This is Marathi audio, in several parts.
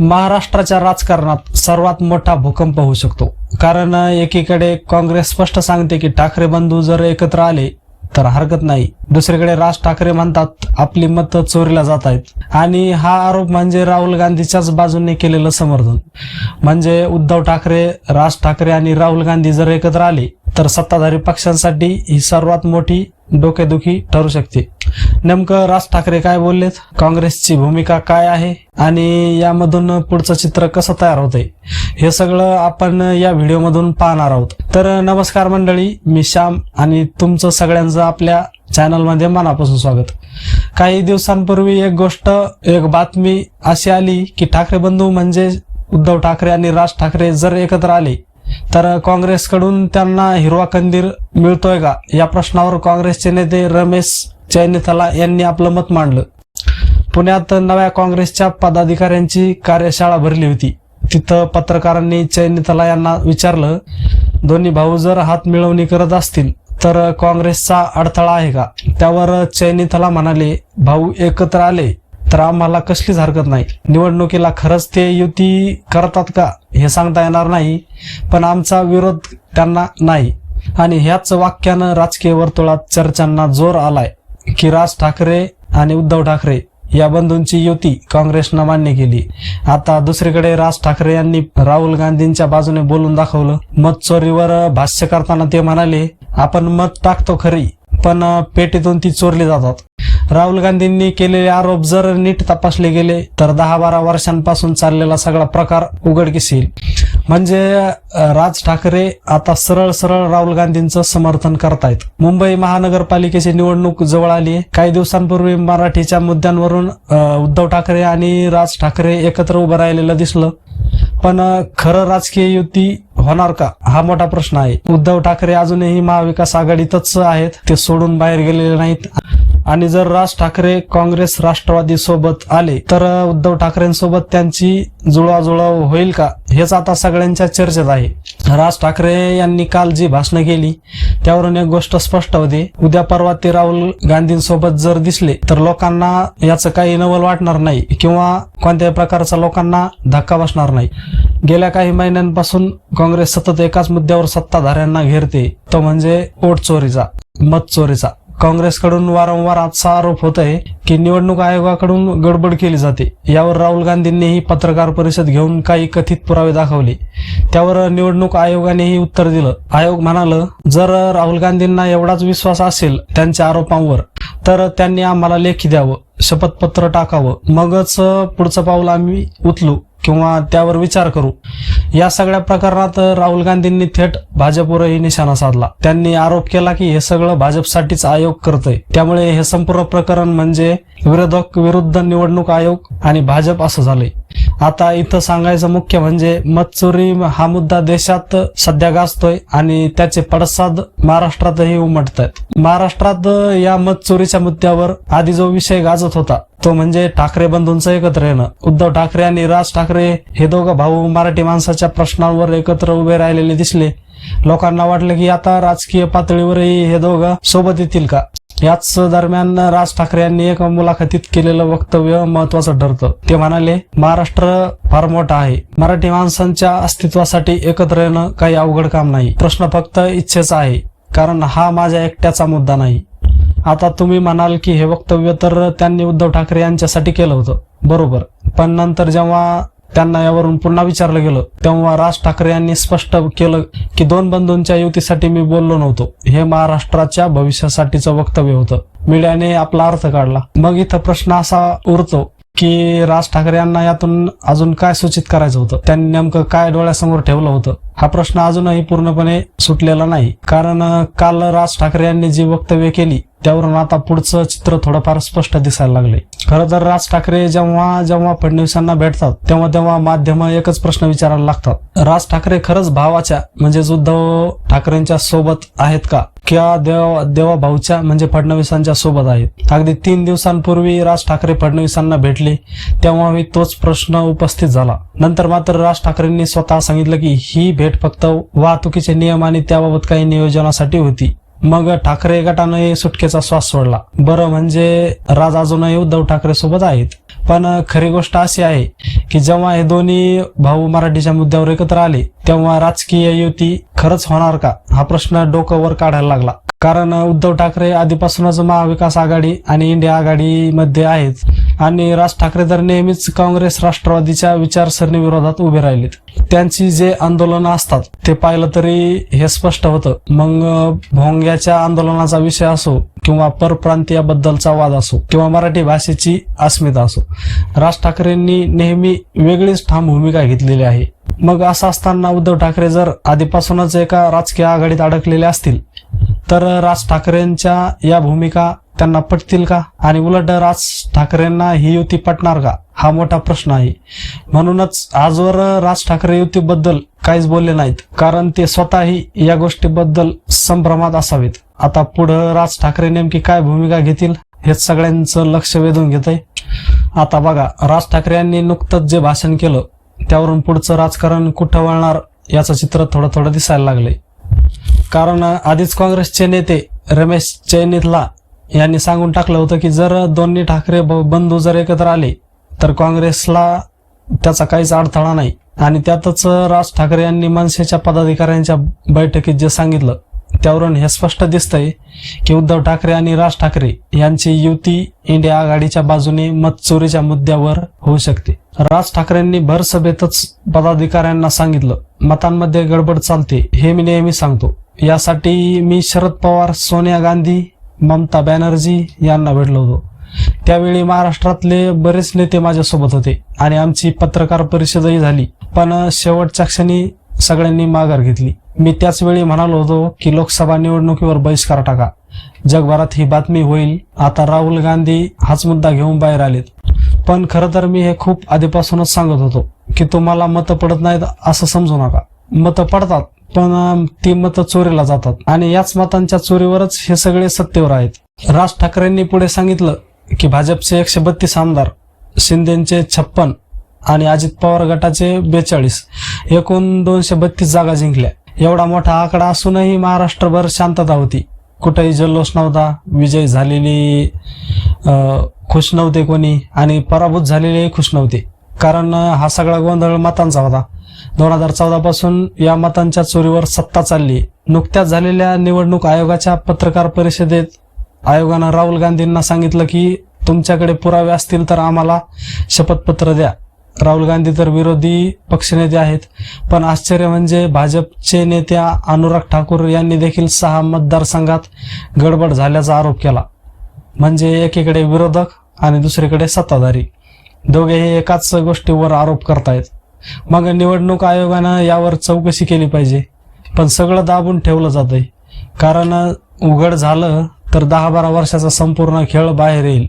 महाराष्ट्राच्या राजकारणात सर्वात मोठा भूकंप होऊ शकतो. कारण एकीकडे काँग्रेस स्पष्ट सांगते की ठाकरे बंधू जर एकत्र आले तर हरकत नाही. दुसरीकडे राज ठाकरे म्हणतात आपली मतं चोरीला जात आहेत आणि हा आरोप म्हणजे राहुल गांधीच्याच बाजूने केलेलं समर्थन. म्हणजे उद्धव ठाकरे राज ठाकरे आणि राहुल गांधी जर एकत्र आले तर सत्ताधारी पक्षांसाठी ही सर्वात मोठी डोकेदुखी ठरू शकते. नेमकं राज ठाकरे काय बोललेत? काँग्रेसची भूमिका काय आहे? आणि यामधून पुढचं चित्र कसं तयार होतंय? हे सगळं आपण या व्हिडिओमधून पाहणार आहोत. तर नमस्कार मंडळी मी श्याम आणि तुमचं सगळ्यांचं आपल्या चॅनलमध्ये मनापासून स्वागत. काही दिवसांपूर्वी एक गोष्ट एक बातमी अशी आली की ठाकरे बंधू म्हणजे उद्धव ठाकरे आणि राज ठाकरे जर एकत्र आले तर काँग्रेसकडून त्यांना हिरवा कंदीर मिळतोय का? या प्रश्नावर काँग्रेसचे नेते रमेश चैनिथला यांनी आपलं मत मांडलं. पुण्यात नव्या काँग्रेसच्या पदाधिकाऱ्यांची कार्यशाळा भरली होती. तिथं पत्रकारांनी चैनिथला यांना विचारलं दोन्ही भाऊ जर हात मिळवणी करत असतील तर काँग्रेसचा अडथळा आहे का? त्यावर चैनिथला म्हणाले भाऊ एकत्र आले तर आम्हाला कसलीच हरकत नाही. निवडणुकीला खरंच ते युती करतात का हे सांगता येणार नाही पण आमचा विरोध त्यांना नाही. आणि ह्याच वाक्यानं राजकीय वर्तुळात चर्चांना जोर आलाय की राज ठाकरे आणि उद्धव ठाकरे या बंधूंची युती काँग्रेसनं मान्य केली. आता दुसरीकडे राज ठाकरे यांनी राहुल गांधींच्या बाजूने बोलून दाखवलं. मत चोरीवर भाष्य करताना ते म्हणाले आपण मत टाकतो खरी पण पेटीतून ती चोरली जातात. राहुल गांधींनी केलेले आरोप जर नीट तपासले गेले तर दहा बारा वर्षांपासून चाललेला सगळा प्रकार उघडकीस येईल. म्हणजे राज ठाकरे आता सरळ सरळ राहुल गांधींचं समर्थन करतायत. मुंबई महानगरपालिकेची निवडणूक जवळ आली आहे. काही दिवसांपूर्वी मराठीच्या मुद्द्यांवरून उद्धव ठाकरे आणि राज ठाकरे एकत्र उभं राहिलेलं दिसलं. पण खरं राजकीय युती होणार का? हा मोठा प्रश्न आहे. उद्धव ठाकरे अजूनही महाविकास आघाडीतच आहेत. ते सोडून बाहेर गेलेले नाहीत. आणि जर राज ठाकरे काँग्रेस राष्ट्रवादी सोबत आले तर उद्धव ठाकरेंसोबत त्यांची जुळवाजुळव होईल का? हेच आता सगळ्यांच्या चर्चेत आहे. राज ठाकरे यांनी काल जी भाषणं केली त्यावरून एक गोष्ट स्पष्ट होते. उद्या परवा ते राहुल गांधींसोबत जर दिसले तर लोकांना याचं काही नवल वाटणार नाही किंवा कोणत्याही प्रकारचा लोकांना धक्का बसणार नाही. गेल्या काही महिन्यांपासून काँग्रेस सतत एकाच मुद्द्यावर सत्ताधाऱ्यांना घेरते तो म्हणजे ओट चोरीचा मत चोरीचा. काँग्रेसकडून वारंवार आजचा आरोप होत आहे की निवडणूक आयोगाकडून गडबड केली जाते. यावर राहुल गांधींनीही पत्रकार परिषद घेऊन काही कथित पुरावे दाखवले. त्यावर निवडणूक आयोगानेही उत्तर दिलं. आयोग म्हणाल जर राहुल गांधींना एवढाच विश्वास असेल त्यांच्या आरोपांवर तर त्यांनी आम्हाला लेखी द्यावं शपथपत्र टाकावं मगच पुढचं पाऊल आम्ही उचलू किंवा त्यावर विचार करू. या सगळ्या प्रकरणात राहुल गांधींनी थेट भाजपवरही निशाणा साधला. त्यांनी आरोप केला की हे सगळं भाजपसाठीच आयोग करतंय. त्यामुळे हे संपूर्ण प्रकरण म्हणजे विरोधक विरुद्ध निवडणूक आयोग आणि भाजप असं झालंय. आता इथं सांगायचं मुख्य म्हणजे मतचोरी हा मुद्दा देशात सध्या गाजतोय आणि त्याचे पडसाद महाराष्ट्रातही उमटत आहेत महाराष्ट्रात या मतचोरीच्या मुद्द्यावर आधी जो विषय गाजत होता तो म्हणजे ठाकरे बंधूंचं एकत्र येणं. उद्धव ठाकरे आणि राज ठाकरे हे दोघं भाऊ मराठी माणसाच्या प्रश्नांवर एकत्र उभे राहिलेले दिसले. लोकांना वाटलं की आता राजकीय पातळीवरही हे दोघं सोबत येतील का? याच दरम्यान राज ठाकरे यांनी एका मुलाखतीत केलेलं वक्तव्य महत्वाचं ठरतं. ते म्हणाले महाराष्ट्र फार मोठा आहे. मराठी माणसांच्या अस्तित्वासाठी एकत्र येणं काही अवघड काम नाही. प्रश्न फक्त इच्छेचा आहे. कारण हा माझ्या एकट्याचा मुद्दा नाही. आता तुम्ही म्हणाल की हे वक्तव्य तर त्यांनी उद्धव ठाकरे यांच्यासाठी केलं होतं. बरोबर. पण नंतर जेव्हा त्यांना यावरून पुन्हा विचारलं गेलं. तेव्हा राज ठाकरे यांनी स्पष्ट केलं की दोन बंधूंच्या युतीसाठी मी बोललो नव्हतो. हे महाराष्ट्राच्या भविष्यासाठीचं वक्तव्य होतं. मीडियाने आपला अर्थ काढला. मग इथं प्रश्न असा उरतो की राज ठाकरे यांना यातून अजून काय सूचित करायचं होतं? त्यांनी नेमकं काय डोळ्यासमोर ठेवलं होतं? हा प्रश्न अजूनही पूर्णपणे सुटलेला नाही. कारण काल राज ठाकरे यांनी जी वक्तव्य केली त्यावरून आता पुढचं चित्र थोडंफार स्पष्ट दिसायला लागले खरं तर राज ठाकरे जेव्हा जेव्हा फडणवीसांना भेटतात तेव्हा तेव्हा माध्यम एकच प्रश्न विचारायला लागतात. राज ठाकरे खरंच भावाच्या म्हणजेच उद्धव ठाकरेंच्या सोबत आहेत का? किंवा देवा देवा भाऊच्या म्हणजे फडणवीसांच्या सोबत आहेत अगदी तीन दिवसांपूर्वी राज ठाकरे फडणवीसांना भेटले तेव्हाही तोच प्रश्न उपस्थित झाला. नंतर मात्र राज ठाकरेंनी स्वतः सांगितलं की ही भेट फक्त वाहतुकीचे नियम आणि त्याबाबत काही नियोजनासाठी होती. मग ठाकरे गटानं सुटकेचा श्वास सोडला. बरं म्हणजे राज अजूनही उद्धव ठाकरे सोबत आहेत? पण खरी गोष्ट अशी आहे की जेव्हा हे दोन्ही भाऊ मराठीच्या मुद्द्यावर एकत्र आले तेव्हा राजकीय युती खरंच होणार का? हा प्रश्न डोकं वर काढायला लागला. कारण उद्धव ठाकरे आधीपासूनच महाविकास आघाडी आणि इंडिया आघाडीमध्ये आहेत. आणि राज ठाकरे तर नेहमीच काँग्रेस राष्ट्रवादीच्या विचारसरणी विरोधात उभे राहिलेत. त्यांची जे आंदोलनं असतात ते पाहिलं तरी हे स्पष्ट होतं. मग भोंग्याच्या आंदोलनाचा विषय असो किंवा परप्रांतीयाबद्दलचा वाद असो किंवा मराठी भाषेची अस्मिता असो राज ठाकरेंनी नेहमी वेगळीच ठाम भूमिका घेतलेली आहे. मग असं असताना उद्धव ठाकरे जर आधीपासूनच एका राजकीय आघाडीत अडकलेले असतील तर राज ठाकरेंच्या या भूमिका त्यांना पटतील का? आणि उलट राज ठाकरेंना ही युती पटणार का? हा मोठा प्रश्न आहे. म्हणूनच आजवर राज ठाकरे युतीबद्दल काहीच बोलले नाहीत. कारण ते स्वतःही या गोष्टीबद्दल संभ्रमात असावेत. आता पुढं राज ठाकरे नेमकी काय भूमिका घेतील हे सगळ्यांचं लक्ष वेधून घेत आहे आता बघा राज ठाकरे यांनी नुकतंच जे भाषण केलं त्यावरून पुढचं राजकारण कुठं वळणार याचं चित्र थोडं थोडं दिसायला लागलंय. कारण आधीच काँग्रेसचे नेते रमेश चैनीतला यांनी सांगून टाकलं होतं की जर दोन्ही ठाकरे ब- बंधू जर एकत्र आले तर काँग्रेसला त्याचा काहीच अडथळा नाही. आणि त्यातच राज ठाकरे यांनी मनसेच्या पदाधिकाऱ्यांच्या बैठकीत जे सांगितलं त्यावरून हे स्पष्ट दिसतंय की उद्धव ठाकरे आणि राज ठाकरे यांची युती इंडिया आघाडीच्या बाजूने मत चोरीच्या मुद्द्यावर होऊ शकते. राज ठाकरेंनी भर सभेतच पदाधिकाऱ्यांना सांगितलं मतांमध्ये गडबड चालते हे मी नेहमी सांगतो. यासाठी मी शरद पवार सोनिया गांधी ममता बॅनर्जी यांना भेटलो होतो. त्यावेळी महाराष्ट्रातले बरेच नेते माझ्यासोबत होते आणि आमची पत्रकार परिषदही झाली. पण शेवटच्या क्षणी सगळ्यांनी माघार घेतली. मी त्याच वेळी म्हणालो होतो की लोकसभा निवडणुकीवर बहिष्कार टाका. जगभरात ही बातमी होईल. आता राहुल गांधी हाच मुद्दा घेऊन बाहेर आलेत. पण खरं तर मी हे खूप आधीपासूनच सांगत होतो की तुम्हाला मतं पडत नाहीत असं समजू नका. मतं पडतात पण ती मतं चोरीला जातात. आणि याच मतांच्या चोरीवरच हे सगळे सत्तेवर आहेत. राज ठाकरेंनी पुढे सांगितलं की भाजपचे एकशे बत्तीस आमदार शिंदेचे छप्पन आणि अजित पवार गटाचे बेचाळीस एकूण दोनशे बत्तीस जागा जिंकल्या. एवढा मोठा आकडा असूनही महाराष्ट्रभर शांतता होती. कुठेही जल्लोष नव्हता विजय झालेली खुश नव्हते कोणी आणि पराभूत झालेलेही खुश नव्हते. कारण हा सगळा गोंधळ मतांचा होता. दोन हजार चौदा पासून या मतांच्या चोरीवर सत्ता चालली. नुकत्याच झालेल्या निवडणूक आयोगाच्या पत्रकार परिषदेत आयोगानं राहुल गांधींना सांगितलं की तुमच्याकडे पुरावे असतील तर आम्हाला शपथपत्र द्या. राहुल गांधी तर विरोधी पक्षनेते आहेत पण आश्चर्य म्हणजे भाजपचे नेत्या अनुराग ठाकूर यांनी देखील सहा मतदारसंघात गडबड झाल्याचा आरोप केला. म्हणजे एकीकडे विरोधक आणि दुसरीकडे सत्ताधारी. दोघेही एकाच गोष्टीवर आरोप करतायत. मग निवडणूक आयोगानं यावर चौकशी केली पाहिजे. पण सगळं दाबून ठेवलं जातंय. कारण उघड झालं तर दहा बारा वर्षाचा संपूर्ण खेळ बाहेर येईल.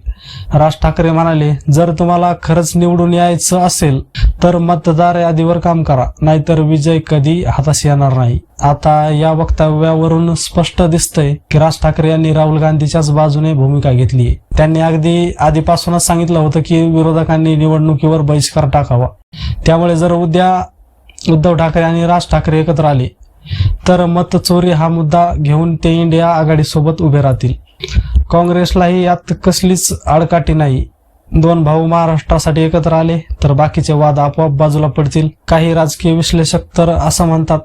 राज ठाकरे म्हणाले जर तुम्हाला खरंच निवडून यायचं असेल तर मतदार यादीवर काम करा. नाहीतर विजय कधी हाताशी येणार नाही. आता या वक्तव्यावरून स्पष्ट दिसतंय की राज ठाकरे यांनी राहुल गांधीच्याच बाजूने भूमिका घेतली त्यांनी अगदी आधीपासूनच सांगितलं होतं की विरोधकांनी निवडणुकीवर बहिष्कार टाकावा. त्यामुळे जर उद्या उद्धव ठाकरे आणि राज ठाकरे एकत्र आले तर मत चोरी हा मुद्दा घेऊन ते इंडिया आघाडीसोबत उभे राहतील. काँग्रेसलाही यात कसलीच आडकाठी नाही. दोन भाऊ महाराष्ट्रासाठी एकत्र आले तर बाकीचे वाद आपोआप बाजूला पडतील. काही राजकीय विश्लेषक तर असं म्हणतात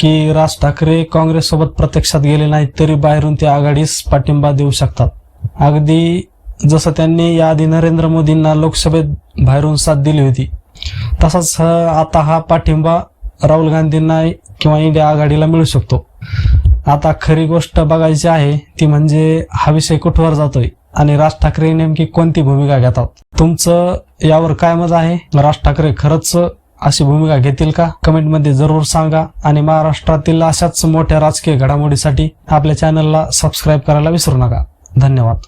की राज ठाकरे काँग्रेससोबत प्रत्यक्षात गेले नाहीत तरी बाहेरून ते आघाडीस पाठिंबा देऊ शकतात. अगदी जसं त्यांनी याआधी नरेंद्र मोदींना लोकसभेत बाहेरून साथ दिली होती तसाच आता हा पाठिंबा राहुल गांधींना किंवा इंडिया आघाडीला मिळू शकतो. आता खरी गोष्ट बघायची आहे ती म्हणजे हा विषय कुठवर जातोय आणि राज ठाकरे नेमकी कोणती भूमिका घेतात? तुमचं यावर काय मत आहे? राज ठाकरे खरंच अशी भूमिका घेतील का? कमेंटमध्ये जरूर सांगा आणि महाराष्ट्रातील अशाच मोठ्या राजकीय घडामोडीसाठी आपल्या चॅनलला सबस्क्राईब करायला विसरू नका. धन्यवाद.